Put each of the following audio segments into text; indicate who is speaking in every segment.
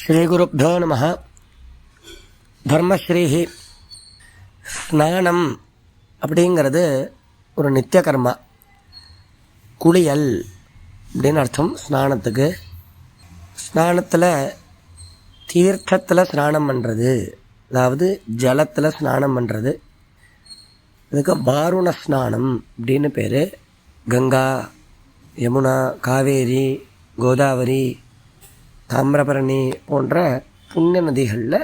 Speaker 1: ஸ்ரீகுருப்போ நம. தர்மஸ்ரீஹி. ஸ்நானம் அப்படிங்கிறது ஒரு நித்திய கர்மா குளியல் அப்படின்னு அர்த்தம் ஸ்நானத்துக்கு. ஸ்நானத்தில் தீர்த்தத்தில் ஸ்நானம் பண்ணுறது அதாவது ஜலத்தில் ஸ்நானம் பண்ணுறது இதுக்கு வாருண ஸ்நானம் அப்படின்னு பேர். கங்கா யமுனா காவேரி கோதாவரி தாமிரபரணி போன்ற புண்ணிய நதிகளில்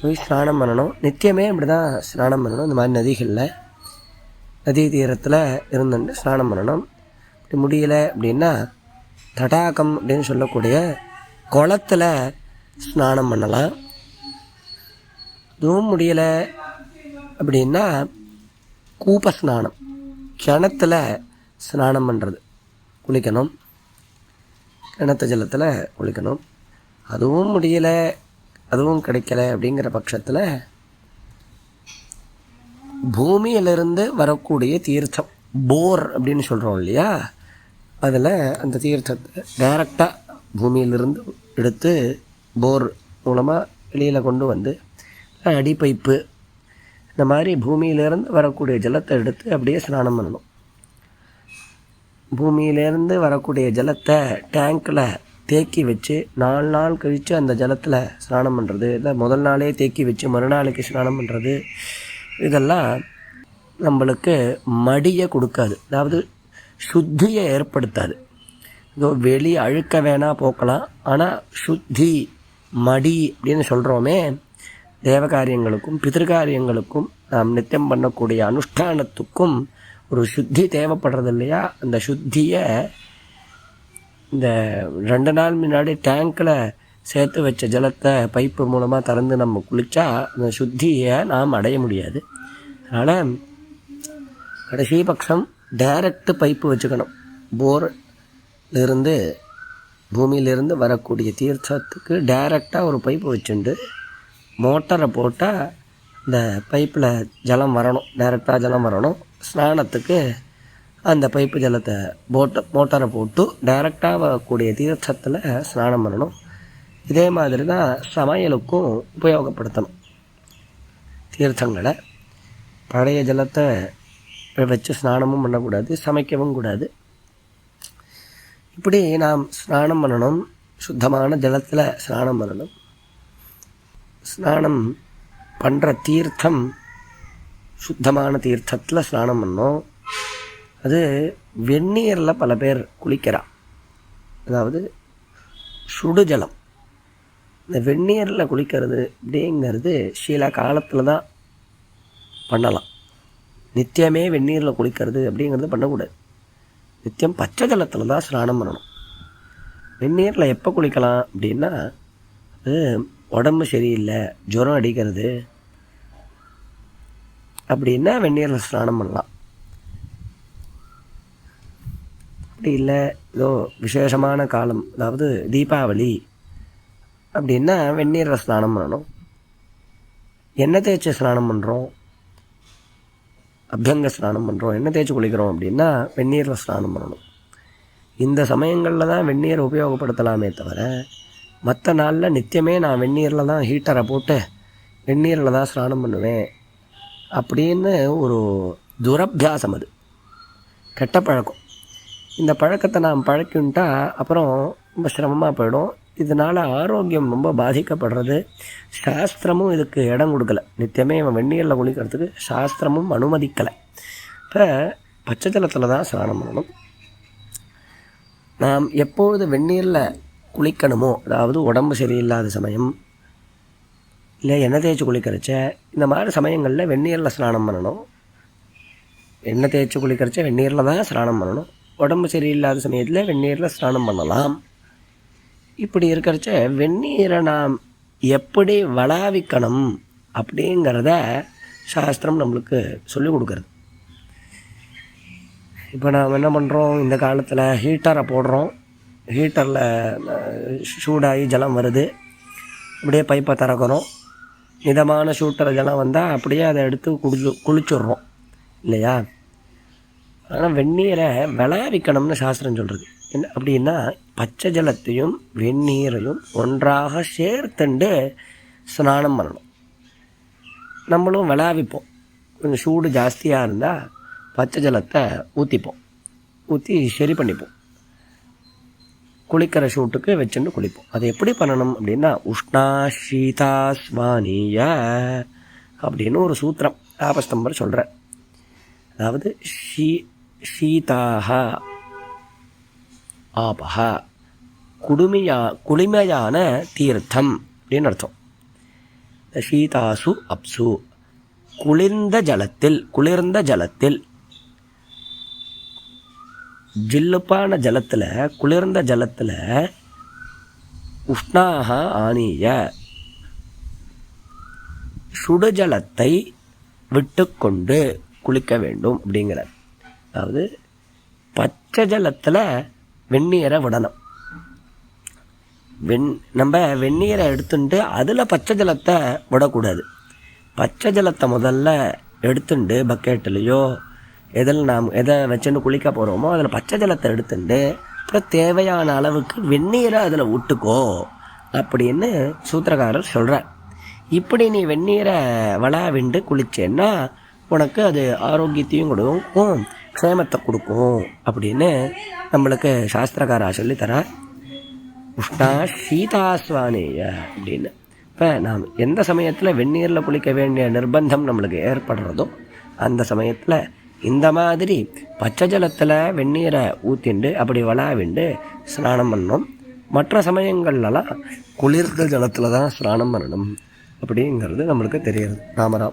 Speaker 1: போய் ஸ்நானம் பண்ணணும். நித்தியமே அப்படி தான் ஸ்நானம் பண்ணணும். இந்த மாதிரி நதிகளில் நதி தீரத்தில் இருந்துட்டு ஸ்நானம் பண்ணணும். இப்படி முடியலை அப்படின்னா தடாகம் அப்படின்னு சொல்லக்கூடிய குளத்தில் ஸ்நானம் பண்ணலாம். இதுவும் முடியலை அப்படின்னா கூப்ப ஸ்நானம் கிணத்துல ஸ்நானம் பண்ணுறது குளிக்கணும். கிணத்து ஜலத்தில் குளிக்கணும் அதுவும் முடியலை அதுவும் கிடைக்கல அப்படிங்கிற பட்சத்தில் பூமியிலிருந்து வரக்கூடிய தீர்த்தம் போர் அப்படின்னு சொல்கிறோம் இல்லையா? அதில் அந்த தீர்த்தத்தை டைரெக்டாக பூமியிலிருந்து எடுத்து போர் மூலமாக வெளியில் கொண்டு வந்து அடி பைப்பு இந்த மாதிரி பூமியிலிருந்து வரக்கூடிய ஜலத்தை எடுத்து அப்படியே ஸ்நானம் பண்ணணும். பூமியிலேருந்து வரக்கூடிய ஜலத்தை டேங்க்கில் தேக்கி வச்சு நாலு நாள் கழித்து அந்த ஜலத்தில் ஸ்நானம் பண்ணுறது இல்லை முதல் நாளே தேக்கி வச்சு மறுநாளைக்கு ஸ்நானம் பண்ணுறது இதெல்லாம் நம்மளுக்கு மடியை கொடுக்காது. அதாவது சுத்தியை ஏற்படுத்தாது. இதோ வெளி அழுக்க வேணால் போக்கலாம். ஆனால் சுத்தி மடி அப்படின்னு சொல்கிறோமே தேவகாரியங்களுக்கும் பிதிருகாரியங்களுக்கும் நாம் நித்தியம் பண்ணக்கூடிய அனுஷ்டானத்துக்கும் ஒரு சுத்தி தேவைப்படுறது இல்லையா அந்த சுத்தியை இந்த ரெண்டு நாள் முன்னாடி டேங்க்கில் சேர்த்து வச்ச ஜலத்தை பைப்பு மூலமாக திறந்து நம்ம குளித்தா அந்த சுத்தியை நாம் அடைய முடியாது. அதனால் கடைசி பட்சம் டைரக்ட் பைப்பு வச்சுக்கணும். போர்லேருந்து பூமியிலிருந்து வரக்கூடிய தீர்த்தத்துக்கு டைரெக்டாக ஒரு பைப்பு வச்சுண்டு மோட்டரை போட்டால் இந்த பைப்பில் ஜலம் வரணும் டைரெக்டாக ஜலம் வரணும். ஸ்நானத்துக்கு அந்த பைப்பு ஜலத்தை போட்டை மோட்டாரை போட்டு டைரெக்டாக வரக்கூடிய தீர்த்தத்தில் ஸ்நானம் பண்ணணும். இதே மாதிரி தான் சமையலுக்கும் உபயோகப்படுத்தணும். தீர்த்தங்களை பழைய ஜலத்தை வச்சு ஸ்நானமும் பண்ணக்கூடாது சமைக்கவும் கூடாது. இப்படி நாம் ஸ்நானம் பண்ணணும் சுத்தமான ஜலத்தில் ஸ்நானம் பண்ணணும். ஸ்நானம் பண்ணுற தீர்த்தம் சுத்தமான தீர்த்தத்தில் ஸ்நானம் பண்ணோம். அது வெந்நீரில் பல பேர் குளிக்கிறா. அதாவது சுடு ஜலம். இந்த வெந்நீரில் குளிக்கிறது அப்படிங்கிறது சில காலத்தில் தான் பண்ணலாம். நித்தியமே வெந்நீரில் குளிக்கிறது அப்படிங்கிறது பண்ணக்கூடாது. நித்தியம் பச்சை ஜலத்தில் தான் ஸ்நானம் பண்ணணும். வெந்நீரில் எப்போ குளிக்கலாம் அப்படின்னா அது உடம்பு சரியில்லை ஜுரம் அடிக்கிறது அப்படின்னா வெந்நீரில் ஸ்நானம் பண்ணலாம். அப்படி இல்லை ஏதோ விசேஷமான காலம் அதாவது தீபாவளி அப்படின்னா வெந்நீரில் ஸ்நானம் பண்ணணும். எண்ணெய் தேய்ச்சி ஸ்நானம் பண்ணுறோம் அபியங்க ஸ்நானம் பண்ணுறோம் எண்ணெய் தேய்ச்சி குளிக்கிறோம் அப்படின்னா வெந்நீரில் ஸ்நானம் பண்ணணும். இந்த சமயங்களில் தான் வெந்நீரை உபயோகப்படுத்தலாமே தவிர மற்ற நாளில் நித்தியமே நான் வெந்நீரில் தான் ஹீட்டரை போட்டு வெந்நீரில் தான் ஸ்நானம் பண்ணுவேன். அப்படின்னு ஒரு துரபியாசம் அது. கெட்ட பழக்கம். இந்த பழக்கத்தை நாம் பழக்கின்ட்டா அப்புறம் ரொம்ப சிரமமாக போயிடும். இதனால் ஆரோக்கியம் ரொம்ப பாதிக்கப்படுறது. சாஸ்திரமும் இதுக்கு இடம் கொடுக்கல. நித்தியமே இவன் வெந்நீரில் குளிக்கிறதுக்கு சாஸ்திரமும் அனுமதிக்கலை. இப்போ பச்சை ஜலத்தில் தான் ஸ்நானம் பண்ணணும். நாம் எப்பொழுது வெந்நீரில் குளிக்கணுமோ அதாவது உடம்பு சரியில்லாத சமயம் இல்லை எண்ணெய் தேய்ச்சி குளிக்கிறச்ச இந்த மாதிரி சமயங்களில் வெந்நீரில் ஸ்நானம் பண்ணணும். எண்ணெய் தேய்ச்சி குளிக்கிறச்ச வெந்நீரில் தான் ஸ்நானம் பண்ணணும். உடம்பு சரியில்லாத சமயத்தில் வெந்நீரில் ஸ்நானம் பண்ணலாம். இப்படி இருக்கிறச்ச வெந்நீரை நாம் எப்படி வளாவிக்கணும் அப்படிங்கிறத சாஸ்திரம் நம்மளுக்கு சொல்லிக் கொடுக்குறது. இப்போ நாம் என்ன பண்ணுறோம் இந்த காலத்தில் ஹீட்டரை போடுறோம். ஹீட்டரில் சூடாகி ஜலம் வருது. அப்படியே பைப்பை திறக்கிறோம். மிதமான ஷூட்டர் இதெல்லாம் வந்தால் அப்படியே அதை எடுத்து குடிச்சு குளிச்சுட்றோம். இல்லையா? ஆனால் வெந்நீரை விளையாவிக்கணும்னு சாஸ்திரம் சொல்கிறது என்ன அப்படின்னா பச்சை ஜலத்தையும் வெந்நீரையும் ஒன்றாக சேர்த்துண்டு ஸ்நானம் பண்ணணும். நம்மளும் விளாவிப்போம். கொஞ்சம் சூடு ஜாஸ்தியாக இருந்தால் பச்சை ஜலத்தை ஊற்றிப்போம் ஊற்றி சரி பண்ணிப்போம். குளிக்கிற ஷூட்டுக்கு வச்சுட்டு குளிப்போம். அது எப்படி பண்ணணும் அப்படின்னா உஷ்ணா ஷீதா ஸ்வானிய அப்படின்னு ஒரு சூத்திரம் ஆபஸ்தம்பர் சொல்கிற அதாவது ஷீ ஷீதாக ஆபஹ குடுமையா குளிமையான தீர்த்தம் அப்படின்னு அர்த்தம். ஷீதாசு அப்சு குளிர்ந்த ஜலத்தில் குளிர்ந்த ஜலத்தில் ஜில்லுப்பான ஜலத்தில் குளிர்ந்த ஜலத்தில் உஷ்ணாக ஆனிய. சுடுஜலத்தை விட்டுக்கொண்டு குளிக்க வேண்டும் அப்படிங்கிறார். அதாவது பச்சை ஜலத்தில் வெந்நீரை விடணும். வெண் நம்ம வெந்நீரை எடுத்துட்டு அதில் பச்சை ஜலத்தை விடக்கூடாது. பச்சை ஜலத்தை முதல்ல எடுத்துட்டு பக்கெட்லேயோ எதில் நாம் எதை வச்சுன்னு குளிக்க போகிறோமோ அதில் பச்சை ஜலத்தை எடுத்துட்டு அப்புறம் தேவையான அளவுக்கு வெந்நீரை அதில் விட்டுக்கோ அப்படின்னு சூத்திரக்காரர் சொல்கிறார் இப்படி நீ வெந்நீரை விளாவிண்டு குளிச்சேன்னா உனக்கு அது ஆரோக்கியத்தையும் கொடுக்கும் க்ஷேமத்தை கொடுக்கும் அப்படின்னு நம்மளுக்கு சாஸ்திரக்காரா சொல்லித்தரார் உஷ்ணா சீதாஸ்வானேய அப்படின்னு. இப்போ நாம் எந்த சமயத்தில் வெந்நீரில் குளிக்க வேண்டிய நிர்பந்தம் நம்மளுக்கு ஏற்படுறதோ அந்த சமயத்தில் இந்த மாதிரி பச்சை ஜலத்தில் வெந்நீரை ஊற்றிண்டு அப்படி விளாவிண்டு ஸ்நானம் பண்ணணும். மற்ற சமயங்கள்லலாம் குளிர்ந்த ஜலத்தில் தான் ஸ்நானம் பண்ணணும். அப்படிங்கிறது நம்மளுக்கு தெரியுது ராமராம்